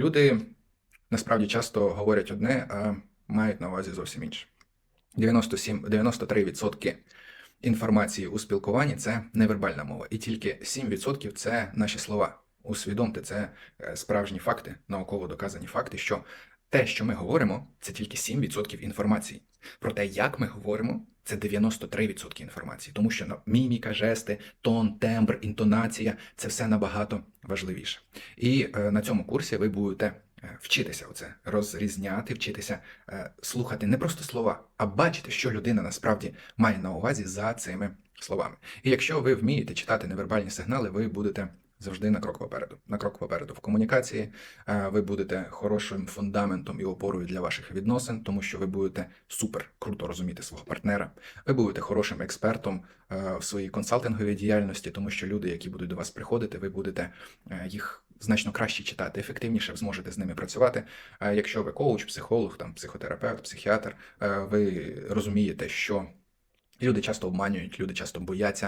Люди насправді часто говорять одне, а мають на увазі зовсім інше. 97, 93% інформації у спілкуванні це невербальна мова, і тільки 7% це наші слова. Усвідомте, це е, справжні факти, науково доказані факти, що те, що ми говоримо, це тільки 7% інформації. Про те, як ми говоримо, це 93% інформації, тому що міміка, жести, тон, тембр, інтонація це все набагато важливіше. І е, на цьому курсі ви будете е, вчитися оце розрізняти, вчитися е, слухати не просто слова, а бачити, що людина насправді має на увазі за цими словами. І якщо ви вмієте читати невербальні сигнали, ви будете завжди на крок попереду. На крок попереду в комунікації. е, Ви будете хорошим фундаментом і опорою для ваших відносин, тому що ви будете супер круто розуміти свого партнера. Ви будете хорошим експертом е, в своїй консалтинговій діяльності, тому що люди, які будуть до вас приходити, ви будете е, їх значно краще читати, ефективніше зможете з ними працювати. А якщо ви коуч, психолог, там психотерапевт, психіатр, ви розумієте, що. Люди часто обманюють, люди часто бояться